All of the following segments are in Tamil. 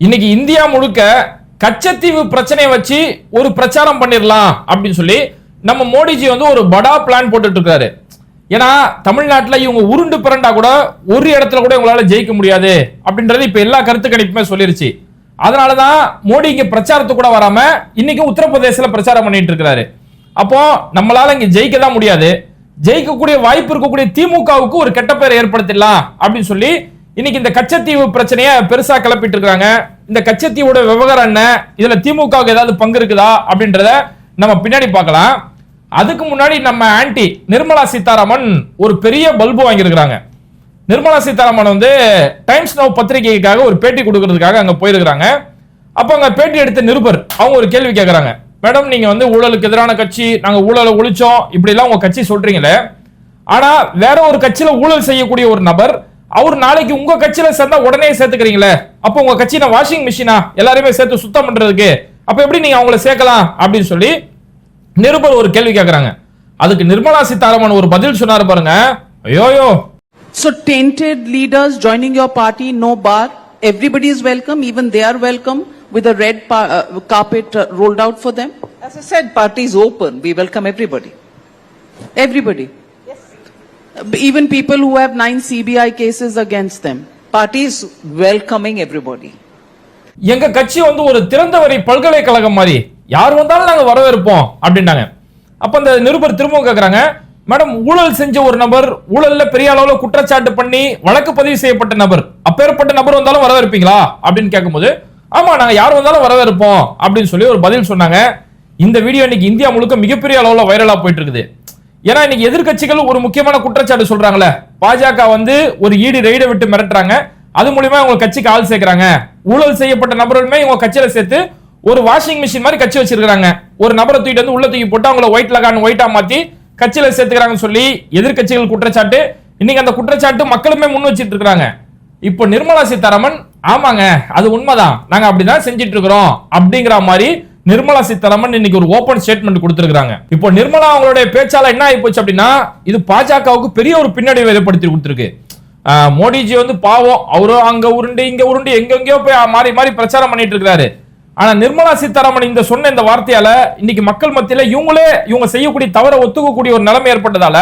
இன்னைக்கு இந்தியா முழுக்க கச்சத்தீவு பிரச்சனையை வச்சு ஒரு பிரச்சாரம் பண்ணிடலாம் அப்படின்னு சொல்லி நம்ம மோடிஜி வந்து ஒரு படா பிளான் போட்டுட்டு இருக்காரு ஏன்னா தமிழ்நாட்டில் இவங்க உருண்டு பிறண்டா கூட ஒரு இடத்துல கூட இவங்களால ஜெயிக்க முடியாது அப்படின்றது இப்போ எல்லா கருத்து கணிப்புமே சொல்லிருச்சு. அதனாலதான் மோடி இங்கே பிரச்சாரத்துக்கு கூட வராம இன்னைக்கு உத்தரப்பிரதேசில் பிரச்சாரம் பண்ணிட்டு இருக்கிறாரு அப்போ நம்மளால இங்கே ஜெயிக்க தான் முடியாது. ஜெயிக்கக்கூடிய வாய்ப்பு இருக்கக்கூடிய திமுகவுக்கு ஒரு கெட்ட பேர் ஏற்படுத்திடலாம் அப்படின்னு சொல்லி இன்னைக்கு இந்த கச்சத்தீவு பிரச்சனைய பெருசா கிளப்பிட்டு இருக்காங்க இந்த கச்சத்தீவோட விவகாரம் என்ன? இதுல திமுகவுக்கு ஏதாவது பங்கு இருக்குதா? அப்படின்றத நம்ம பின்னாடி பார்க்கலாம். அதுக்கு முன்னாடி நம்ம ஆன்டி நிர்மலா சீதாராமன் ஒரு பெரிய பல்பு வாங்கியிருக்கிறாங்க. நிர்மலா சீதாராமன் வந்து டைம்ஸ் நவ் பத்திரிகைக்காக ஒரு பேட்டி கொடுக்கறதுக்காக அங்க போயிருக்கிறாங்க. அப்ப அங்க பேட்டி எடுத்த நிருபர் அவங்க ஒரு கேள்வி கேட்கறாங்க மேடம் நீங்க வந்து ஊழலுக்கு எதிரான கட்சி நாங்க ஊழலை ஒழிச்சோம் இப்படி எல்லாம் உங்க கட்சி சொல்றீங்களே. ஆனா வேற ஒரு கட்சியில ஊழல் செய்யக்கூடிய ஒரு நபர் அவர் நாளைக்கு உங்க கட்சியில சேர்ந்தா உடனே சேர்த்துக்கிறீங்களே அப்ப உங்க கட்சியில வாஷிங் மிஷினா எல்லாருமே சேர்த்து சுத்தம் பண்றதுக்கு அப்ப எப்படி நீங்க அவங்கள சேர்க்கலாம் அப்படின்னு சொல்லி நிருபர் ஒரு கேள்வி கேட்கறாங்க அதுக்கு நிர்மலா சீதாராமன் ஒரு பதில் சொன்னாரு பாருங்க ஐயோயோ So tainted leaders joining your party, no bar. Everybody is welcome, even they are welcome with a red pa- uh, carpet uh, rolled out for them. As I said, party is open. We welcome everybody. Everybody. Even people who have nine CBI cases against them. Party is welcoming everybody. எங்க கட்சி வந்து ஒரு திறந்த வரி பல்கலைக்கழகம் மாதிரி. யார் வந்தாலும் நாங்க வரவேற்போம் அப்படின்னாங்க அப்ப அந்த நிருபர் திரும்பவும் கேக்குறாங்க மேடம் ஊழல் செஞ்ச ஒரு நபர் ஊழல்ல பெரிய அளவுல குற்றச்சாட்டு பண்ணி வழக்கு பதிவு செய்யப்பட்ட நபர். அப்பேற்பட்ட நபர் வந்தாலும் வரவேற்பீங்களா? அப்படின்னு கேட்கும்போது ஆமா நாங்க யார் வந்தாலும் வரவேற்போம். அப்படின்னு சொல்லி ஒரு பதில் சொன்னாங்க. இந்த வீடியோ இன்னைக்கு இந்தியா முழுக்க மிகப்பெரிய அளவுல வைரலா போயிட்டு இருக்குது. ஏன்னா இன்னைக்கு எதிர்க்கட்சிகள் ஒரு முக்கியமான குற்றச்சாட்டு சொல்றாங்களே பாஜக வந்து ஒரு ஈடு ரெய்டை விட்டு மிரட்டுறாங்க. அது மூலியமா உங்க கட்சிக்கு ஆள் சேர்க்கிறாங்க. ஊழல் செய்யப்பட்ட நபர்களுமே இவங்க கட்சியில சேர்த்து ஒரு வாஷிங் மிஷின் மாதிரி கட்சி வச்சிருக்காங்க ஒரு நபரை தூக்கிட்டு வந்து உள்ள தூக்கி போட்டு அவங்கள ஒயிட் லகான் ஒயிட்டா மாத்தி கட்சியில சேர்த்துக்கிறாங்கன்னு சொல்லி எதிர்க்கட்சிகள் குற்றச்சாட்டு. இன்னைக்கு அந்த குற்றச்சாட்டு மக்களுமே முன் வச்சிட்டு இருக்கிறாங்க. இப்போ நிர்மலா சீதாராமன் ஆமாங்க அது உண்மைதான். நாங்க அப்படிதான் செஞ்சிட்டு இருக்கிறோம் அப்படிங்கிற மாதிரி நிர்மலா சீதாராமன் இன்னைக்கு ஒரு ஓபன் ஸ்டேட்மெண்ட் கொடுத்திருக்காங்க இப்போ நிர்மலா அவங்களுடைய பேச்சால என்ன ஆகி போச்சு அப்படின்னா இது பாஜகவுக்கு பெரிய ஒரு பின்னடைவை ஏற்படுத்தி கொடுத்திருக்கு. மோடிஜி வந்து பாவம் அவரும் அங்க உருண்டு இங்க உருண்டு எங்கெங்கயோ போய் மாறி மாறி பிரச்சாரம் பண்ணிட்டு இருக்காரு. ஆனா நிர்மலா சீதாராமன் இந்த சொன்ன இந்த வார்த்தையால இன்னைக்கு மக்கள் மத்தியில இவங்களே இவங்க செய்யக்கூடிய தவற ஒத்துக்கக்கூடிய ஒரு நிலைமை ஏற்பட்டதால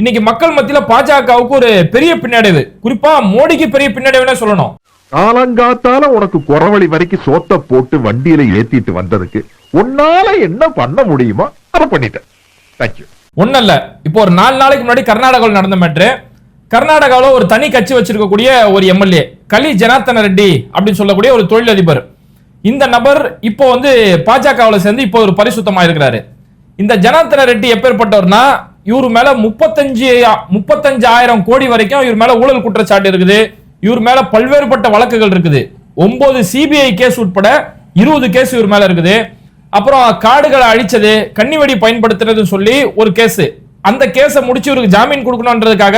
இன்னைக்கு மக்கள் மத்தியில பாஜகவுக்கு ஒரு பெரிய பின்னடைவு. குறிப்பா மோடிக்கு பெரிய பின்னடைவுனே சொல்லணும். காலங்காத்தால உனக்கு குறவழி வரைக்கும் சோத்த போட்டு வண்டியில ஏத்திட்டு வந்ததுக்கு உன்னால என்ன பண்ண முடியுமோ அதை பண்ணிட்டேன். தேங்க்யூ ஒண்ணும் இல்ல இப்போ ஒரு நாலு நாளைக்கு முன்னாடி கர்நாடகாவில் நடந்த மேட்ரு. கர்நாடகாவில் ஒரு தனி கட்சி வச்சிருக்கக்கூடிய ஒரு எம்எல்ஏ கலி ஜனார்த்தன ரெட்டி அப்படின்னு சொல்லக்கூடிய ஒரு தொழிலதிபர். இந்த நபர் இப்போ வந்து பாஜகவில் சேர்ந்து இப்போ ஒரு பரிசுத்தமாக இருக்கிறாரு. இந்த ஜனார்த்தன ரெட்டி எப்பேற்பட்டவர்னா இவர் மேல முப்பத்தஞ்சு முப்பத்தஞ்சாயிரம் கோடி வரைக்கும் இவர் மேல ஊழல் குற்றச்சாட்டு இருக்குது. இவர் மேல பல்வேறுபட்ட வழக்குகள் இருக்குது. ஒன்பது சிபிஐ கேஸ் உட்பட இருபது கேஸ் இவர் மேல இருக்குது. அப்புறம் காடுகளை அழிச்சது கன்னிவெடி பயன்படுத்துறதுன்னு சொல்லி ஒரு கேஸ் அந்த கேஸை முடிச்சு இவருக்கு ஜாமீன் கொடுக்கணுன்றதுக்காக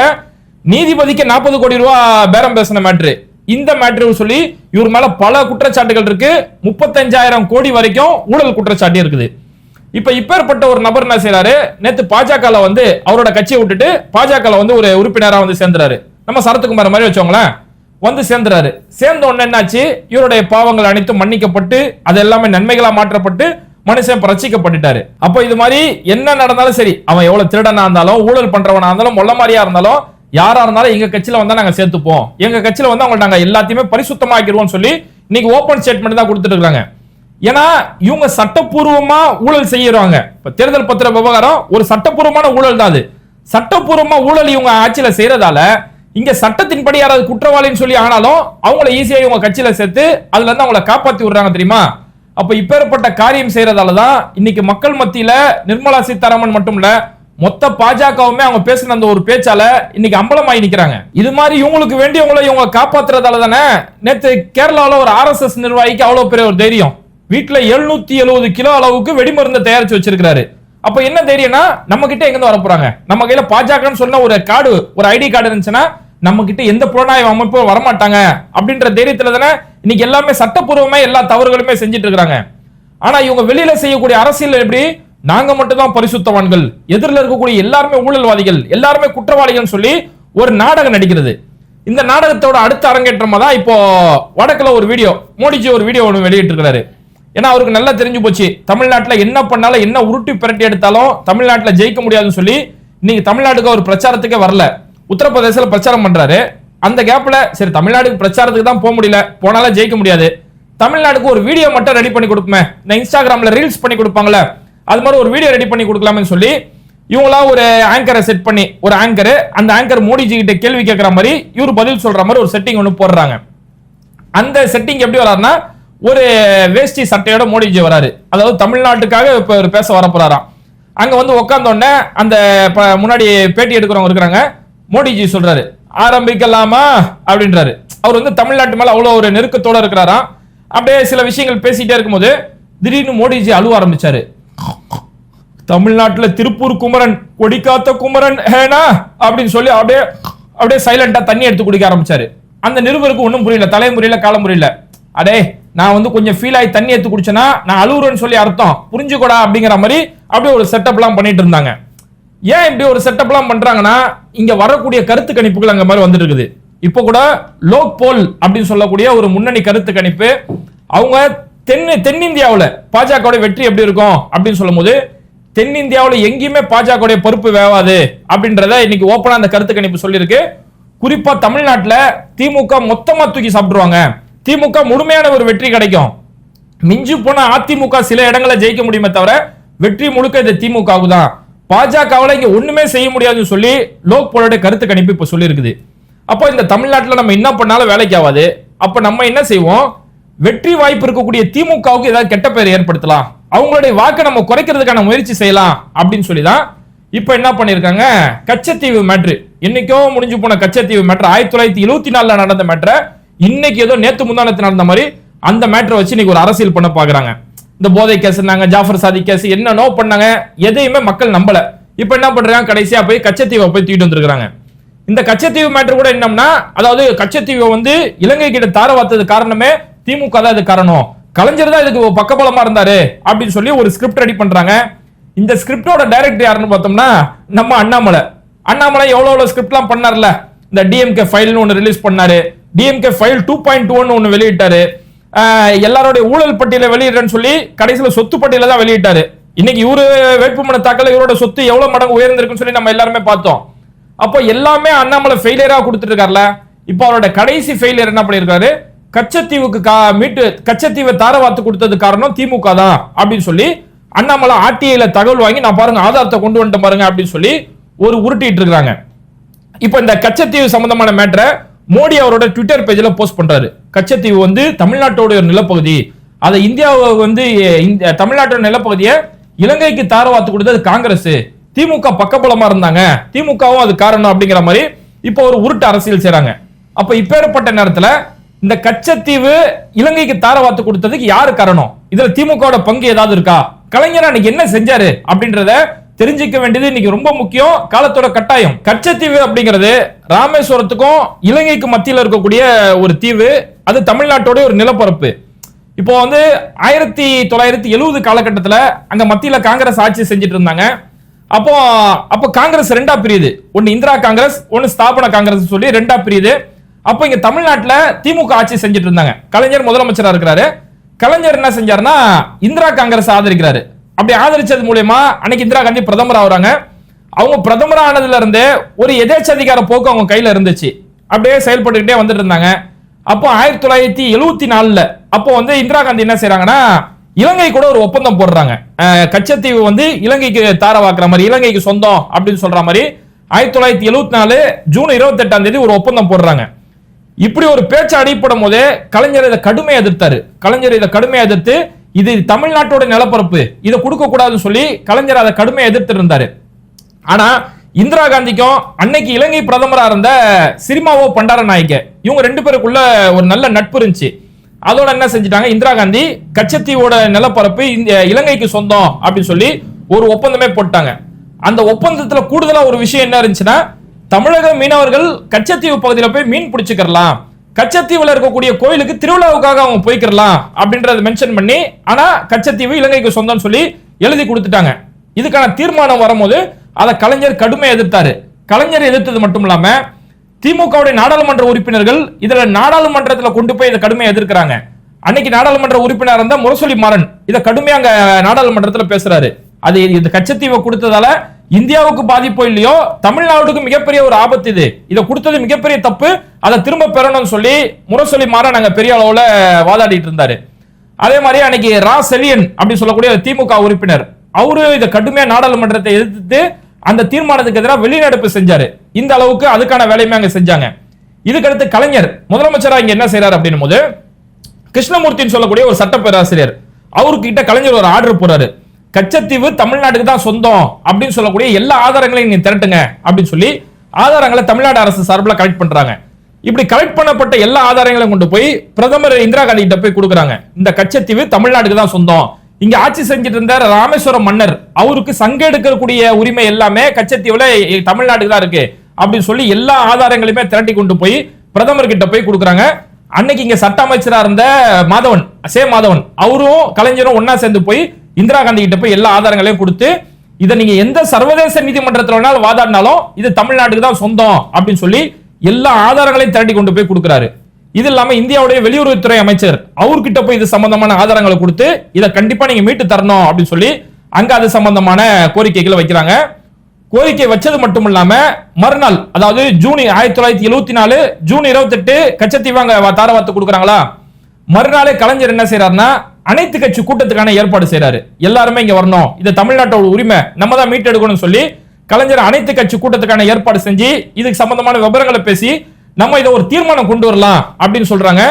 நீதிபதிக்கு நாற்பது கோடி ரூபா பேரம் பேசின மேட்ரு இந்த மேட்ரு சொல்லி இவர் மேல பல குற்றச்சாட்டுகள் இருக்கு. முப்பத்தஞ்சாயிரம் கோடி வரைக்கும் ஊழல் குற்றச்சாட்டு இருக்குது. இப்ப இப்பேற்பட்ட ஒரு நபர் என்ன செய்யறாரு நேத்து பாஜக வந்து அவரோட கட்சியை விட்டுட்டு பாஜக வந்து ஒரு உறுப்பினரா வந்து சேர்ந்துறாரு. நம்ம சரத்குமார் மாதிரி வச்சோங்களேன் வந்து சேர்ந்துறாரு. சேர்ந்த உடனே என்னாச்சு? இவருடைய பாவங்கள் அனைத்தும் மன்னிக்கப்பட்டு அது எல்லாமே நன்மைகளா மாற்றப்பட்டு மனுஷன் பிரச்சிக்கப்பட்டுட்டாரு. அப்போ இது மாதிரி என்ன நடந்தாலும் சரி அவன் எவ்வளவு திருடனா இருந்தாலும் ஊழல் பண்றவனா இருந்தாலும் மொல்ல மாதிரியா இருந்தாலும் யாரா இருந்தாலும் எங்க கட்சியில வந்தா நாங்க சேர்த்துப்போம். எங்க கட்சியில வந்து அவங்க நாங்க எல்லாத்தையுமே பரிசுத்தமாக்கிடுவோம் சொல்லி இன்னைக்கு ஓபன் ஸ்டேட்மெண்ட் தான் கொடுத்துட்டு இருக்காங்க. ஏன்னா இவங்க சட்டப்பூர்வமா ஊழல் செய்யறாங்க. இப்ப தேர்தல் பத்திர விவகாரம் ஒரு சட்டப்பூர்வமான ஊழல் தான் அது. சட்டப்பூர்வமா ஊழல் இவங்க ஆட்சியில செய்யறதால இங்க சட்டத்தின்படி யாராவது குற்றவாளின்னு சொல்லி ஆனாலும் அவங்கள ஈஸியாக இவங்க கட்சியில சேர்த்து அதுல இருந்து அவங்கள காப்பாத்தி விடுறாங்க தெரியுமா? அப்ப இப்பேற்பட்ட காரியம் செய்யறதால தான் இன்னைக்கு மக்கள் மத்தியில நிர்மலா சீதாராமன் மட்டும் இல்ல மொத்த பாஜகவுமே அவங்க பேசின அந்த ஒரு பேச்சால இன்னைக்கு அம்பலமாயி நிக்கிறாங்க. இது மாதிரி இவங்களுக்கு வேண்டியவங்களை இவங்க காப்பாத்துறதால தானே நேற்று கேரளாவில் ஒரு ஆர்எஸ்எஸ் நிர்வாகிக்கு அவ்வளவு பெரிய ஒரு தைரியம். வீட்டுல எழுநூத்தி எழுபது கிலோ அளவுக்கு வெடிமருந்தை தயாரிச்சு வச்சிருக்கிறாரு. அப்ப என்ன தைரியம்னா நம்ம கிட்ட எங்க வர போறாங்க? நம்ம கையில பாஜகன்னு சொன்ன ஒரு கார்டு ஒரு ஐடி கார்டு இருந்துச்சுன்னா நம்ம கிட்ட எந்த புலனாய்வு அமைப்பும் வரமாட்டாங்க. அப்படின்ற தைரியத்துல தானே இன்னைக்கு எல்லாமே சட்டப்பூர்வமா எல்லா தவறுகளுமே செஞ்சுட்டு இருக்காங்க ஆனா இவங்க வெளியில செய்யக்கூடிய அரசியல் எப்படி? நாங்க மட்டும் தான் பரிசுத்தவான்கள். எதிரில் இருக்கக்கூடிய எல்லாருமே ஊழல்வாதிகள் எல்லாருமே குற்றவாளிகள் சொல்லி ஒரு நாடகம் நடிக்கிறது. இந்த நாடகத்தோட அடுத்த அரங்கேற்றமா தான் இப்போ வடக்குல ஒரு வீடியோ மோடிஜி ஒரு வீடியோ ஒன்று வெளியிட்டு இருக்காரு ஏன்னா அவருக்கு நல்லா தெரிஞ்சு போச்சு. தமிழ்நாட்டில் என்ன பண்ணாலும் என்ன உருட்டி பிரட்டி எடுத்தாலும் தமிழ்நாட்டில் ஜெயிக்க முடியாதுன்னு சொல்லி இன்னைக்கு தமிழ்நாட்டுக்கு ஒரு பிரச்சாரத்துக்கே வரல. உத்தரப்பிரதேசத்தில் பிரச்சாரம் பண்றாரு. அந்த கேப்ல சரி தமிழ்நாடுக்கு பிரச்சாரத்துக்கு தான் போக முடியல. போனாலும் ஜெயிக்க முடியாது. தமிழ்நாடுக்கு ஒரு வீடியோ மட்டும் ரெடி பண்ணி கொடுப்போமே இந்த இன்ஸ்டாகிராம்ல ரீல்ஸ் பண்ணி கொடுப்பாங்களே அது மாதிரி ஒரு வீடியோ ரெடி பண்ணி கொடுக்கலாம்னு சொல்லி இவங்களா ஒரு ஆங்கரை செட் பண்ணி ஒரு ஆங்கர் அந்த ஆங்கர் மோடிஜி கிட்ட கேள்வி கேட்கற மாதிரி இவர் பதில் சொல்ற மாதிரி ஒரு செட்டிங் ஒன்று போடுறாங்க. அந்த செட்டிங் எப்படி வராருன்னா ஒரு வேஷ்டி சட்டையோட மோடிஜி வராரு. அதாவது தமிழ்நாட்டுக்காக இப்ப ஒரு பேச வர போறாராம் அங்க வந்து உட்கார்ந்த உடனே அந்த ப- முன்னாடி பேட்டி எடுக்கிறவங்க இருக்கிறாங்க. மோடிஜி சொல்றாரு ஆரம்பிக்கலாமா? அப்படின்றாரு. அவர் வந்து தமிழ்நாட்டு மேல அவ்வளவு ஒரு நெருக்கத்தோட இருக்கிறாராம் அப்படியே சில விஷயங்கள் பேசிட்டே இருக்கும்போது திடீர்னு மோடிஜி அழுவ ஆரம்பிச்சாரு. தமிழ்நாட்டுல திருப்பூர் குமரன் கொடிக்காத்த குமரன் ஹேனா? அப்படின்னு சொல்லி அப்படியே அப்படியே சைலண்டா தண்ணி எடுத்து குடிக்க ஆரம்பிச்சாரு. அந்த நிருபருக்கு ஒன்றும் புரியல தலைமுறையில காலம் புரியல. அடே நான் வந்து கொஞ்சம் ஃபீல் ஆகி தண்ணி எடுத்து குடிச்சேன்னா நான் அழுகுறேன்னு சொல்லி அர்த்தம். புரிஞ்சுக்கூடா அப்படிங்கிற மாதிரி அப்படியே ஒரு செட்டப்லாம் பண்ணிட்டு இருந்தாங்க. ஏன் இப்படி ஒரு செட்டப்லாம் பண்றாங்கன்னா இங்க வரக்கூடிய கருத்து கணிப்புகள் அங்க மாதிரி வந்துட்டு இருக்குது. இப்போ கூட லோக் போல் அப்படின்னு சொல்லக்கூடிய ஒரு முன்னணி கருத்து கணிப்பு அவங்க தென் தென்னிந்தியாவில் பாஜகவுடைய வெற்றி எப்படி இருக்கும் அப்படின்னு சொல்லும்போது தென்னிந்தியாவில் எங்கேயுமே பாஜகவுடைய பருப்பு வேவாது அப்படின்றத இன்னைக்கு ஓப்பனா அந்த கருத்து கணிப்பு சொல்லியிருக்கு. குறிப்பா தமிழ்நாட்டில் திமுக மொத்தமா தூக்கி சாப்பிடுவாங்க திமுக முழுமையான ஒரு வெற்றி கிடைக்கும். மிஞ்சு போன அதிமுக சில இடங்களை ஜெயிக்க முடியுமே தவிர வெற்றி முழுக்க இந்த திமுகவு தான் பாஜகவில் இங்கே ஒன்றுமே செய்ய முடியாதுன்னு சொல்லி லோக் போலோட கருத்து கணிப்பு இப்போ சொல்லியிருக்குது. அப்போ இந்த தமிழ்நாட்டில் நம்ம என்ன பண்ணாலும் வேலைக்கு ஆகாது. அப்போ நம்ம என்ன செய்வோம்? வெற்றி வாய்ப்பு இருக்கக்கூடிய திமுகவுக்கு ஏதாவது கெட்ட பெயர் ஏற்படுத்தலாம். அவங்களுடைய வாக்கை நம்ம குறைக்கிறதுக்கான முயற்சி செய்யலாம் அப்படின்னு சொல்லி தான் இப்போ என்ன பண்ணியிருக்காங்க? கச்சத்தீவு மேட்ரு என்னைக்கோ முடிஞ்சு போன கச்சத்தீவு மேட்ரு ஆயிரத்தி தொள்ளாயிரத்தி எழுபத்தி நாலில் நடந்த மேட்ரை இன்னைக்கு ஏதோ நேத்து முந்தானத்து நடந்த மாதிரி அந்த மேட்ரை வச்சு இன்னைக்கு ஒரு அரசியல் பண்ண பாக்குறாங்க. இந்த போதை கேஸ் இருந்தாங்க ஜாஃபர் சாதி கேஸ் என்னென்னோ பண்ணாங்க எதையுமே மக்கள் நம்பல. இப்ப என்ன பண்றாங்க? கடைசியா போய் கச்சத்தீவை போய் தூக்கிட்டு வந்திருக்காங்க இந்த கச்சத்தீவு மேட்டர் கூட என்னம்னா அதாவது கச்சத்தீவை வந்து இலங்கை கிட்ட தார வார்த்தது காரணமே திமுக தான் இது காரணம். கலைஞர் தான் இதுக்கு பக்கபலமா இருந்தாரு அப்படின்னு சொல்லி ஒரு ஸ்கிரிப்ட் ரெடி பண்றாங்க. இந்த ஸ்கிரிப்டோட டைரக்டர் யாருன்னு பார்த்தோம்னா நம்ம அண்ணாமலை. அண்ணாமலை எவ்வளவு எவ்வளவு ஸ்கிரிப்ட்லாம் பண்ணார்ல? இந்த டிஎம்கே ஃபைல்னு ஒன்று ரிலீஸ் பண்ணாரு. DMK file two point two ஒன்று வெளியிட்டாரு. எல்லாரோடைய ஊழல் பட்டியலை வெளியிடுறேன்னு சொல்லி கடைசியில் சொத்து பட்டியல தான் வெளியிட்டாரு. இன்னைக்கு இவரு வேட்புமனு தாக்கல இவரோட சொத்து எவ்வளவு மடங்கு உயர்ந்திருக்குன்னு சொல்லி நம்ம எல்லாருமே பார்த்தோம். அப்போ எல்லாமே அண்ணாமலை ஃபெயிலியரா கொடுத்துட்டு இருக்காருல இப்போ அவரோட கடைசி ஃபெயிலியர் என்ன பண்ணியிருக்காரு? கச்சத்தீவுக்கு கா- மீட்டு கச்சத்தீவை தாரவாத்து கொடுத்தது காரணம் திமுக தான் அப்படின்னு சொல்லி அண்ணாமலை ஆர்டிஐல தகவல் வாங்கி நான் பாருங்க ஆதாரத்தை கொண்டு வந்துட்டேன் பாருங்க அப்படின்னு சொல்லி ஒரு உருட்டிட்டு இருக்காங்க இப்போ இந்த கச்சத்தீவு சம்பந்தமான மேட்டரை மோடி அவரோட ட்விட்டர் பேஜில் போஸ்ட் பண்றாரு. கச்சத்தீவு வந்து தமிழ்நாட்டோட நிலப்பகுதி. அதை இந்தியாவை வந்து தமிழ்நாட்டோட நிலப்பகுதியை இலங்கைக்கு தாரவாத்து கொடுத்தது காங்கிரஸ். திமுக பக்கபலமா இருந்தாங்க. திமுகவும் அது காரணம் அப்படிங்கிற மாதிரி இப்போ ஒரு உருட்டு அரசியல் செய்றாங்க. அப்ப இப்பேற்பட்ட நேரத்துல இந்த கச்சத்தீவு இலங்கைக்கு தாரவாத்து கொடுத்ததுக்கு யாரு காரணம்? இதுல திமுகவோட பங்கு ஏதாவது இருக்கா? கலைஞர் அன்னைக்கு என்ன செஞ்சாரு அப்படின்றத தெரிஞ்சுக்க வேண்டியது இன்னைக்கு ரொம்ப முக்கியம். காலத்தோட கட்டாயம். கச்சத்தீவு அப்படிங்கிறது ராமேஸ்வரத்துக்கும் இலங்கைக்கு மத்தியில் இருக்கக்கூடிய ஒரு தீவு. அது தமிழ்நாட்டோட ஒரு நிலப்பரப்பு. இப்போ வந்து ஆயிரத்தி தொள்ளாயிரத்தி எழுபது காலகட்டத்தில் அங்க மத்தியில் காங்கிரஸ் ஆட்சி செஞ்சுட்டு இருந்தாங்க. அப்போ அப்போ காங்கிரஸ் ரெண்டா பிரியுது. ஒன்னு இந்திரா காங்கிரஸ் ஒன்னு ஸ்தாபன காங்கிரஸ் சொல்லி ரெண்டா பிரியுது. அப்போ இங்க தமிழ்நாட்டில் திமுக ஆட்சி செஞ்சுட்டு இருந்தாங்க. கலைஞர் முதலமைச்சராக இருக்கிறாரு. கலைஞர் என்ன செஞ்சாருன்னா இந்திரா காங்கிரஸ் ஆதரிக்கிறாரு. அப்படி ஆதரிச்சது மூலயமா அன்னைக்கு இந்திரா காந்தி பிரதமர் ஆகுறாங்க. அவங்க பிரதமர் ஆனதுல இருந்தே ஒரு எதேச்சதிகார போக்கு அவங்க கையில இருந்துச்சு. அப்படியே செயல்பட்டுக்கிட்டே வந்துட்டு இருந்தாங்க. அப்போ ஆயிரத்தி தொள்ளாயிரத்தி எழுபத்தி நாலுல அப்போ வந்து இந்திரா காந்தி என்ன செய்யறாங்கன்னா இலங்கை கூட ஒரு ஒப்பந்தம் போடுறாங்க. கச்சத்தீவு வந்து இலங்கைக்கு தாரவாக்குற மாதிரி இலங்கைக்கு சொந்தம் அப்படின்னு சொல்ற மாதிரி ஆயிரத்தி தொள்ளாயிரத்தி எழுபத்தி நாலு ஜூன் இருபத்தி எட்டாம் தேதி ஒரு ஒப்பந்தம் போடுறாங்க. இப்படி ஒரு பேச்சு அடிப்படும் போதே கலைஞர் இதை கடுமையை எதிர்த்தாரு. கலைஞர் இதை கடுமையை எதிர்த்து இது தமிழ்நாட்டோட நிலப்பரப்பு. இதை கொடுக்க கூடாதுன்னு சொல்லி கலைஞர் அதை கடுமையை எதிர்த்து இருந்தாரு. ஆனா இந்திரா காந்திக்கும் அன்னைக்கு இலங்கை பிரதமரா இருந்த சிரிமாவோ பண்டார நாயக்க இவங்க ரெண்டு பேருக்குள்ள ஒரு நல்ல நட்பு இருந்துச்சு. அதோட என்ன செஞ்சுட்டாங்க? இந்திரா காந்தி கச்சத்தீவோட நிலப்பரப்பு இந்த இலங்கைக்கு சொந்தம் அப்படின்னு சொல்லி ஒரு ஒப்பந்தமே போட்டாங்க. அந்த ஒப்பந்தத்துல கூடுதலா ஒரு விஷயம் என்ன இருந்துச்சுன்னா தமிழக மீனவர்கள் கச்சத்தீவு பகுதியில போய் மீன் பிடிச்சிக்கிறலாம். கச்சத்தீவுல இருக்கக்கூடிய கோயிலுக்கு திருவிழாவுக்காக அவங்க போய்க்கிறலாம் அப்படின்றத மென்ஷன் பண்ணி ஆனா கச்சத்தீவு இலங்கைக்கு சொந்தம்னு சொல்லி எழுதி கொடுத்துட்டாங்க. இதுக்கான தீர்மானம் வரும்போது அதை கலைஞர் கடுமையாக எதிர்த்தாரு. கலைஞர் எதிர்த்தது மட்டும் இல்லாம திமுகவுடைய நாடாளுமன்ற உறுப்பினர்கள் இதுல நாடாளுமன்றத்துல கொண்டு போய் இதை கடுமையாக எதிர்க்கிறாங்க. அன்னைக்கு நாடாளுமன்ற உறுப்பினர் இருந்தால் முரசொலி மாறன் இதை கடுமையா அங்க நாடாளுமன்றத்துல பேசுறாரு. அது இது கச்சத்தீவை கொடுத்ததால இந்தியாவுக்கு பாதிப்போ இல்லையோ தமிழ்நாட்டுக்கு மிகப்பெரிய ஒரு ஆபத்து இது. இதை கொடுத்தது மிகப்பெரிய தப்பு. அதை திரும்ப பெறணும்னு சொல்லி முரசொலி மாற நாங்க பெரிய அளவுல வாதாடிட்டு இருந்தாரு. அதே மாதிரி அன்னைக்கு ரா. செலியன் அப்படின்னு சொல்லக்கூடிய திமுக உறுப்பினர் அவரு இதை கடுமையா நாடாளுமன்றத்தை எதிர்த்து அந்த தீர்மானத்துக்கு எதிராக வெளிநடப்பு செஞ்சாரு. இந்த அளவுக்கு அதுக்கான வேலையுமே அங்க செஞ்சாங்க. இதுக்கடுத்து கலைஞர் முதலமைச்சரா இங்க என்ன செய்யறாரு அப்படின்னும் போது கிருஷ்ணமூர்த்தின்னு சொல்லக்கூடிய ஒரு சட்ட பேராசிரியர் அவர்கிட்ட கலைஞர் ஒரு ஆர்டர் போறாரு கச்சத்தீவு தமிழ்நாட்டுக்கு தான் சொந்தம் அப்படின்னு சொல்லக்கூடிய எல்லா ஆதாரங்களையும் நீங்க திரட்டுங்க அப்படின்னு சொல்லி ஆதாரங்களை தமிழ்நாடு அரசு சார்பில் கலெக்ட் பண்றாங்க. இப்படி கலெக்ட் பண்ணப்பட்ட எல்லா ஆதாரங்களையும் கொண்டு போய் பிரதமர் இந்திரா காந்தி கிட்ட போய் கொடுக்குறாங்க. இந்த கச்சத்தீவு தமிழ்நாட்டுக்கு தான் சொந்தம். இங்க ஆட்சி செஞ்சுட்டு இருந்த ராமேஸ்வரம் மன்னர் அவருக்கு சங்க எடுக்கக்கூடிய உரிமை எல்லாமே கச்சத்தீவுல தமிழ்நாட்டுக்கு தான் இருக்கு. அப்படின்னு சொல்லி எல்லா ஆதாரங்களையுமே திரட்டி கொண்டு போய் பிரதமர் கிட்ட போய் கொடுக்குறாங்க. அன்னைக்கு இங்க சட்ட அமைச்சரா இருந்த மாதவன் சே மாதவன் அவரும் கலைஞரும் ஒன்னா சேர்ந்து போய் இந்திரா காந்தி கிட்ட போய் எல்லா ஆதாரங்களையும் கொடுத்து இதை நீங்க எந்த சர்வதேச நீதிமன்றத்தில் வேணாலும் வாதாடினாலும் இது தமிழ்நாட்டுக்கு தான் சொந்தம் அப்படின்னு சொல்லி எல்லா ஆதாரங்களையும் திரட்டி கொண்டு போய் கொடுக்குறாரு. இது இல்லாம இந்தியாவுடைய வெளியுறவுத்துறை அமைச்சர் அவர்கிட்ட போய் இது சம்பந்தமான ஆதாரங்களை கொடுத்து இதை கண்டிப்பா நீங்க மீட்டு தரணும் அப்படின்னு சொல்லி அங்க அது சம்பந்தமான கோரிக்கைகளை வைக்கிறாங்க. கோரிக்கை வச்சது மட்டும் இல்லாம மறுநாள் அதாவது ஜூன் ஆயிரத்தி தொள்ளாயிரத்தி எழுபத்தி நாலு ஜூன் இருபத்தெட்டு கச்சத்தீவாங்க தாரவாத்து கொடுக்குறாங்களா? மறுநாளே கலைஞர் என்ன செய்யறாருன்னா அனைத்து கட்சி கூட்டத்துக்கான ஏற்பாடு செய்யறாரு எல்லாருமே இங்க வரணும். இது தமிழ்நாட்டோட உரிமை. நம்ம தான் மீட்டெடுக்கணும்னு சொல்லி கலைஞர் அனைத்து கட்சி கூட்டத்துக்கான ஏற்பாடு செஞ்சு இதுக்கு சம்பந்தமான விவரங்களை பேசி நம்ம இதை ஒரு தீர்மானம் கொண்டு வரலாம் அப்படின்னு சொல்றாங்க.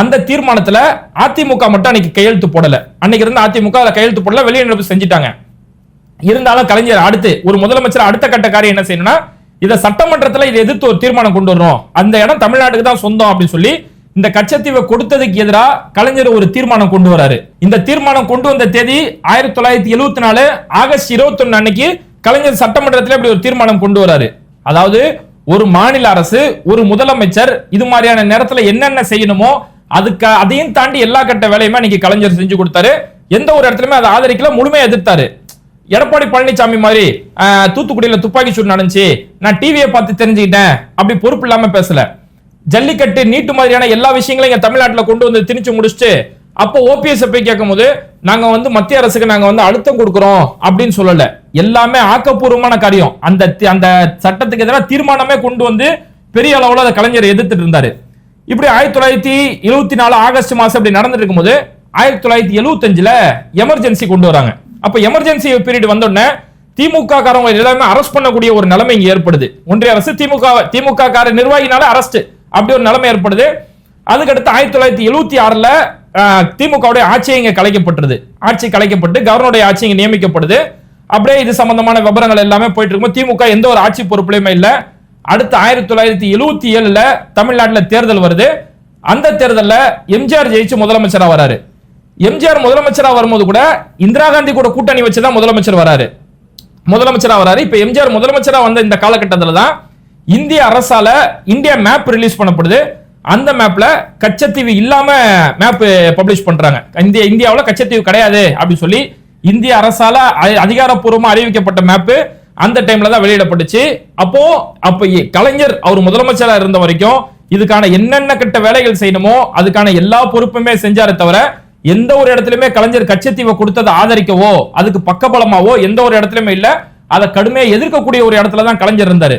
அந்த தீர்மானத்துல அதிமுக மட்டும் அன்னைக்கு கையெழுத்து போடல. அன்னைக்கு இருந்த அதிமுக அதை கையெழுத்து போடல வெளிநடப்பு செஞ்சுட்டாங்க. இருந்தாலும் கலைஞர் அடுத்து ஒரு முதலமைச்சர் அடுத்த கட்ட காரியம் என்ன செய்யணும்னா இதை சட்டமன்றத்துல இதை எதிர்த்து ஒரு தீர்மானம் கொண்டு வரணும். அந்த இடம் தமிழ்நாட்டுக்கு தான் சொந்தம் அப்படின்னு சொல்லி இந்த கச்சத்தீவை கொடுத்ததுக்கு எதிராக கலைஞர் ஒரு தீர்மானம் கொண்டு வராரு. இந்த தீர்மானம் கொண்டு வந்த தேதி ஆயிரத்தி தொள்ளாயிரத்தி எழுபத்தி நாலு ஆகஸ்ட் இருபத்தி ஒன்னு அன்னைக்கு கலைஞர் சட்டமன்றத்தில் இப்படி ஒரு தீர்மானம் கொண்டு வராரு. அதாவது ஒரு மாநில அரசு ஒரு முதலமைச்சர் இது மாதிரியான நேரத்துல என்னென்ன செய்யணுமோ அதுக்கு அதையும் தாண்டி எல்லா கட்ட வேலையுமே அன்னைக்கு கலைஞர் செஞ்சு கொடுத்தாரு. எந்த ஒரு இடத்துலயுமே அதை ஆதரிக்கல முழுமையா எதிர்த்தாரு. எடப்பாடி பழனிசாமி மாதிரி தூத்துக்குடியில் தூத்துக்குடியில துப்பாக்கி சூடு நடந்துச்சு. நான் டிவியை பார்த்து தெரிஞ்சுக்கிட்டேன். அப்படி பொறுப்பு இல்லாம பேசல. ஜல்லிக்கட்டு நீட்டு மாதிரியான எல்லா விஷயங்களையும் இங்க தமிழ்நாட்டில் கொண்டு வந்து திணிச்சு முடிச்சுட்டு அப்போ ஓபிஎஸ் போய் கேட்கும்போது நாங்க வந்து மத்திய அரசுக்கு நாங்க வந்து அழுத்தம் கொடுக்குறோம் அப்படின்னு சொல்லல. எல்லாமே ஆக்கப்பூர்வமான காரியம். அந்த தி- அந்த சட்டத்துக்கு எதிராக தீர்மானமே கொண்டு வந்து பெரிய அளவுல அதை கலைஞர் எதிர்த்துட்டு இருந்தாரு. இப்படி ஆயிரத்தி தொள்ளாயிரத்தி எழுபத்தி நாலு ஆகஸ்ட் மாசம் இப்படி நடந்துட்டு இருக்கும்போது ஆயிரத்தி தொள்ளாயிரத்தி எழுபத்தஞ்சுல எமர்ஜென்சி கொண்டு வராங்க. அப்ப எமர்ஜென்சி பீரியட் வந்தோடனே திமுக காரவங்க எல்லாமே அரெஸ்ட் பண்ணக்கூடிய ஒரு நிலைமை இங்க ஏற்படுது. ஒன்றிய அரசு திமுக திமுக கார நிர்வாகினால அரெஸ்ட் அப்படி ஒரு நிலைமை ஏற்படுது. அதுக்கடுத்து ஆயிரத்தி தொள்ளாயிரத்தி எழுபத்தி ஆறில் திமுகவுடைய ஆட்சி இங்கே கலைக்கப்பட்டது ஆட்சி கலைக்கப்பட்டு கவர்னருடைய ஆட்சி இங்கே நியமிக்கப்படுது அப்படியே இது சம்பந்தமான விவரங்கள் எல்லாமே போயிட்டு இருக்கும் திமுக எந்த ஒரு ஆட்சி பொறுப்புலையுமே இல்லை. அடுத்து ஆயிரத்தி தொள்ளாயிரத்தி எழுபத்தி ஏழில் தமிழ்நாட்டில் தேர்தல் வருது. அந்த தேர்தலில் எம்ஜிஆர் ஜெயிச்சு முதலமைச்சராக வராரு. எம்ஜிஆர் முதலமைச்சராக வரும்போது கூட இந்திரா காந்தி கூட கூட்டணி வச்சு தான் முதலமைச்சர் வராரு. முதலமைச்சராக வராரு. இப்போ எம்ஜிஆர் முதலமைச்சராக வந்த இந்த காலகட்டத்தில் தான் இந்திய அரசால இந்தியா மேப் ரிலீஸ் பண்ணப்படுது. அந்த மேப்ல கச்சத்தீவு இல்லாம மேப் பப்ளிஷ் பண்றாங்க. இந்திய இந்தியாவில் கச்சத்தீவு கிடையாது அப்படின்னு சொல்லி இந்திய அரசால அதிகாரப்பூர்வமா அறிவிக்கப்பட்ட மேப்பு அந்த டைம்ல தான் வெளியிடப்பட்டுச்சு. அப்போ அப்ப கலைஞர் அவர் முதலமைச்சராக இருந்த வரைக்கும் இதுக்கான என்னென்ன கட்ட வேலைகள் செய்யணுமோ அதுக்கான எல்லா பொறுப்புமே செஞ்சாரே தவிர எந்த ஒரு இடத்துலயுமே கலைஞர் கச்சத்தீவை கொடுத்ததை ஆதரிக்கவோ அதுக்கு பக்கபலமாவோ எந்த ஒரு இடத்துலயுமே இல்ல. அதை கடுமையா எதிர்க்கக்கூடிய ஒரு இடத்துல தான் கலைஞர் இருந்தாரு.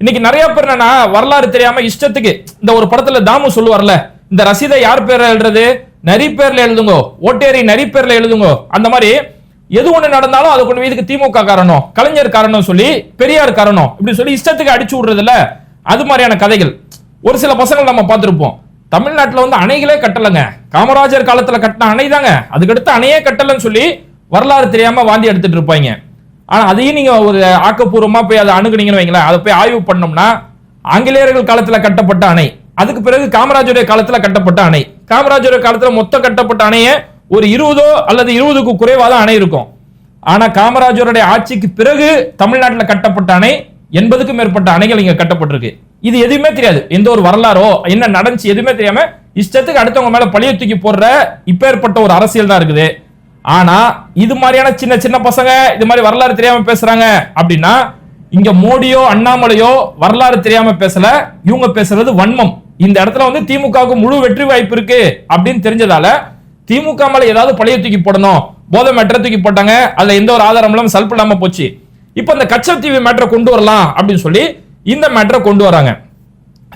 இன்னைக்கு நிறைய பேர் என்னன்னா வரலாறு தெரியாம இஷ்டத்துக்கு இந்த ஒரு படத்துல தாமு சொல்லுவார்ல இந்த ரசீதை யார் பேர்ல எழுதுறது? நரி பேர்ல எழுதுங்கோ. ஓட்டேரி நரி பேர்ல எழுதுங்கோ. அந்த மாதிரி எது ஒண்ணு நடந்தாலும் அது கொண்டு போய் இதுக்கு திமுக காரணம் கலைஞர் காரணம் சொல்லி பெரியார் காரணம் இப்படி சொல்லி இஷ்டத்துக்கு அடிச்சு விடுறதுல அது மாதிரியான கதைகள். ஒரு சில பசங்கள் நம்ம பார்த்திருப்போம். தமிழ்நாட்டில் வந்து அணைகளே கட்டலைங்க. காமராஜர் காலத்துல கட்டின அணை தாங்க. அதுக்கடுத்து அணையே கட்டலன்னு சொல்லி வரலாறு தெரியாம வாந்தி எடுத்துட்டு இருப்பாங்க. ஆனால் அதையும் நீங்கள் ஒரு ஆக்கப்பூர்வமாக போய் அதை அணுகுனீங்கன்னு வைங்களேன். அதை போய் ஆய்வு பண்ணோம்னா ஆங்கிலேயர்கள் காலத்தில் கட்டப்பட்ட அணை அதுக்கு பிறகு காமராஜருடைய காலத்தில் கட்டப்பட்ட அணை. காமராஜருடைய காலத்தில் மொத்தம் கட்டப்பட்ட அணையை ஒரு இருபதோ அல்லது இருபதுக்கு குறைவாதான் அணை இருக்கும். ஆனால் காமராஜருடைய ஆட்சிக்கு பிறகு தமிழ்நாட்டில் கட்டப்பட்ட அணை எண்பதுக்கும் மேற்பட்ட அணைகள் இங்கே கட்டப்பட்டிருக்கு. இது எதுவுமே தெரியாது. எந்த ஒரு வரலாறோ என்ன நடந்துச்சு எதுவுமே தெரியாம இஷ்டத்துக்கு அடுத்தவங்க மேல பழிய தூக்கி போடுற இப்பேற்பட்ட ஒரு அரசியல் தான் இருக்குது. ஆனா இது மாதிரியான சின்ன சின்ன பசங்க இது மாதிரி வரலாறு தெரியாம பேசுறாங்க அப்படின்னா இங்க மோடியோ அண்ணாமலையோ வரலாறு தெரியாம பேசல. இவங்க பேசுறது வன்மம். இந்த இடத்துல வந்து திமுகவுக்கு முழு வெற்றி வாய்ப்பு இருக்கு அப்படின்னு தெரிஞ்சதால திமுக மேல ஏதாவது பழைய தூக்கி போடணும். போதை மேட்டரை தூக்கி போட்டாங்க. அதுல எந்த ஒரு ஆதாரம் இல்லாம சல்ப் இல்லாம போச்சு. இப்போ இந்த கச்சத்தீவு மேட்டரை கொண்டு வரலாம் அப்படின்னு சொல்லி இந்த மேட்டரை கொண்டு வராங்க.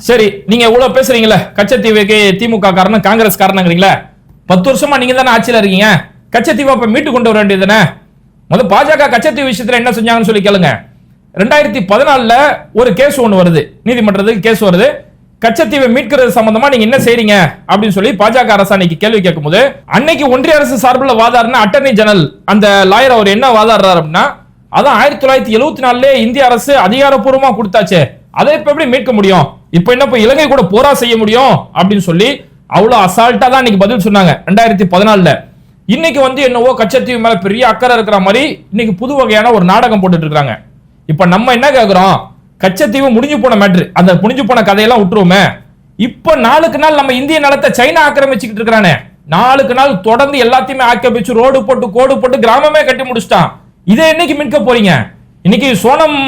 சரி நீங்க இவ்வளவு பேசுறீங்களே கச்சத்தீவுக்கு திமுக காரணம் காங்கிரஸ் காரணங்கிறீங்களா. பத்து வருஷமா நீங்க தானே ஆட்சியில இருக்கீங்க? கச்சத்தீவை அப்ப மீட்டு கொண்டு வர வேண்டியது தானே முதல்ல பாஜக கச்சத்தீவு விஷயத்துல என்ன செஞ்சாங்கன்னு சொல்லி கேளுங்க. ரெண்டாயிரத்தி பதினாலுல ஒரு கேஸ் ஒன்று வருது. நீதிமன்றத்துக்கு கேஸ் வருது. கச்சத்தீவை மீட்கிறது சம்பந்தமா நீங்க என்ன செய்றீங்க? அப்படின்னு சொல்லி பாஜக அரசு அன்னைக்கு கேள்வி கேட்கும்போது அன்னைக்கு ஒன்றிய அரசு சார்பில் வாதாடுன அட்டர்னி ஜெனரல் அந்த லாயர் அவர் என்ன வாதாடுறாரு அப்படின்னா அதான் ஆயிரத்தி தொள்ளாயிரத்தி எழுபத்தி நாலுல இந்திய அரசு அதிகாரப்பூர்வமா கொடுத்தாச்சே. அதை இப்ப எப்படி மீட்க முடியும்? இப்ப என்ன இப்ப இலங்கை கூட போரா செய்ய முடியும்? அப்படின்னு சொல்லி அவ்வளவு அசால்ட்டா தான் இன்னைக்கு பதில் சொன்னாங்க. ரெண்டாயிரத்தி பதினாலுல. இன்னைக்கு வந்து என்னவோ கச்சத்தீவு மேல பெரிய அக்கறை இருக்கிற மாதிரி இன்னைக்கு புது வகையான ஒரு நாடகம் போட்டுட்டு இருக்காங்க. இப்ப நம்ம என்ன கேக்குறோம்? கச்சத்தீவு முடிஞ்சு போன மேட்ரு அந்த முடிஞ்சு போன கதையெல்லாம் விட்டுருவோமே. இப்ப நாளுக்கு நாள் நம்ம இந்திய நிலத்தை சைனா ஆக்கிரமிச்சுக்கிட்டு இருக்கிறானே. நாளுக்கு நாள் தொடர்ந்து எல்லாத்தையுமே ஆக்கிரமிச்சு ரோடு போட்டு கோடு போட்டு கிராமமே கட்டி முடிச்சிட்டான். இதை என்னைக்கு மீட்க போறீங்க? இன்னைக்கு சோனம்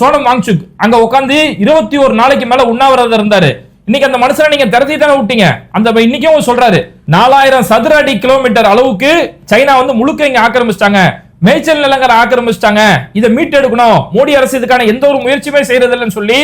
சோனம் வாங்சுக் அங்க உட்காந்து இருபத்தி ஒரு நாளைக்கு மேல உண்ணாவிரதம் இருந்தாரு. இன்னைக்கு அந்த மனுஷனை நீங்க திறத்தி தானே விட்டீங்க? அந்த இன்னைக்கும் சொல்றாரு நாலாயிரம் சதுர அடி கிலோமீட்டர் அளவுக்கு சைனா வந்து முழுக்க இங்க ஆக்கிரமிச்சிட்டாங்க. மேய்ச்சல் நிலங்களை ஆக்கிரமிச்சிட்டாங்க. இதை மீட்டெடுக்கணும். மோடி அரசு இதுக்கான எந்த ஒரு முயற்சியுமே செய்யறதில்லைன்னு சொல்லி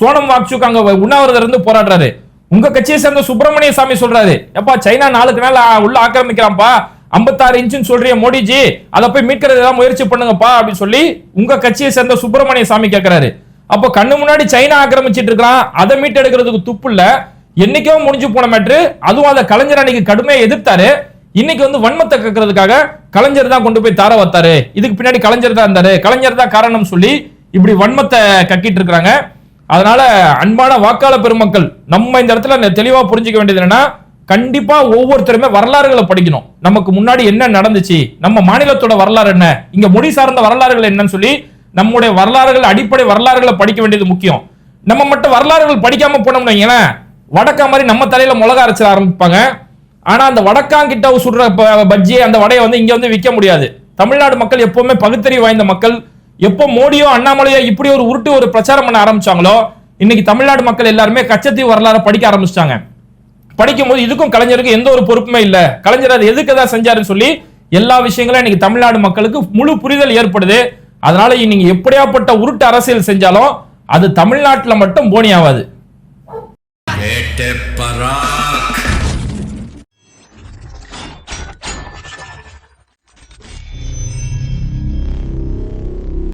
சோனம் வாக்சுக் அங்க உண்ணாவிரதம் இருந்து போராடுறாரு. உங்க கட்சியை சேர்ந்த சுப்பிரமணிய சாமி சொல்றாரு எப்பா சைனா நாளுக்கு நாள் உள்ள ஆக்கிரமிக்கிறான்ப்பா 56 இன்ச்சுன்னு சொல்றிய மோடிஜி அதை போய் மீட்கிறது ஏதாவது முயற்சி பண்ணுங்கப்பா அப்படின்னு சொல்லி உங்க கட்சியை சேர்ந்த சுப்பிரமணிய சாமி கேட்கிறாரு அப்போ கண்ணு முன்னாடி சைனா ஆக்கிரமிச்சிட்டு இருக்கிறான் அதை மீட்டெடுக்கிறதுக்கு துப்பு இல்ல. என்னைக்கோ முடிஞ்சு போன மேட்ரு. அதுவும் அதை கலைஞர் அன்னைக்கு கடுமையா எதிர்த்தாரு. இன்னைக்கு வந்து வன்மத்தை கக்கிறதுக்காக கலைஞர் தான் கொண்டு போய் தார வத்தாரு. இதுக்கு பின்னாடி கலைஞர் தான் இருந்தாரு. கலைஞர் தான் காரணம் சொல்லி இப்படி வன்மத்தை கக்கிட்டு இருக்கிறாங்க. அதனால அன்பான வாக்காள பெருமக்கள் நம்ம இந்த இடத்துல தெளிவா புரிஞ்சுக்க வேண்டியது என்னன்னா கண்டிப்பா ஒவ்வொருத்தருமே வரலாறுகளை படிக்கணும். நமக்கு முன்னாடி என்ன நடந்துச்சு? நம்ம மாநிலத்தோட வரலாறு என்ன? இங்க மொழி சார்ந்த வரலாறுகள் என்னன்னு சொல்லி நம்முடைய வரலாறுகள் அடிப்படை வரலாறுகளை படிக்க வேண்டியது முக்கியம். நம்ம மட்டும் வரலாறுகள் படிக்காம போனோம்னு வைங்களேன் வடக்கா மாதிரி நம்ம தலையில மிளகா அரைச்சிட ஆரம்பிப்பாங்க. ஆனா அந்த வடக்காங்கிட்ட சுடுற ப- பஜ்ஜி அந்த வடையை வந்து இங்க வந்து விற்க முடியாது. தமிழ்நாடு மக்கள் எப்பவுமே பகுத்தறிவு வாய்ந்த மக்கள். எப்போ மோடியோ அண்ணாமலையோ இப்படி ஒரு உருட்டு ஒரு பிரச்சாரம் பண்ண ஆரம்பிச்சாங்களோ இன்னைக்கு தமிழ்நாடு மக்கள் எல்லாருமே கச்சத்தீவு வரலாறு படிக்க ஆரம்பிச்சிட்டாங்க. படிக்கும்போது இதுக்கும் கலைஞருக்கும் எந்த ஒரு பொறுப்புமே இல்ல. கலைஞர் அதை எதுக்கு தான் செஞ்சாருன்னு சொல்லி எல்லா விஷயங்களும் இன்னைக்கு தமிழ்நாடு மக்களுக்கு முழு புரிதல் ஏற்படுது. அதனால நீங்க எப்படியாப்பட்ட உருட்டு அரசியல் செஞ்சாலும் அது தமிழ்நாட்டில் மட்டும் போனி ஆகாது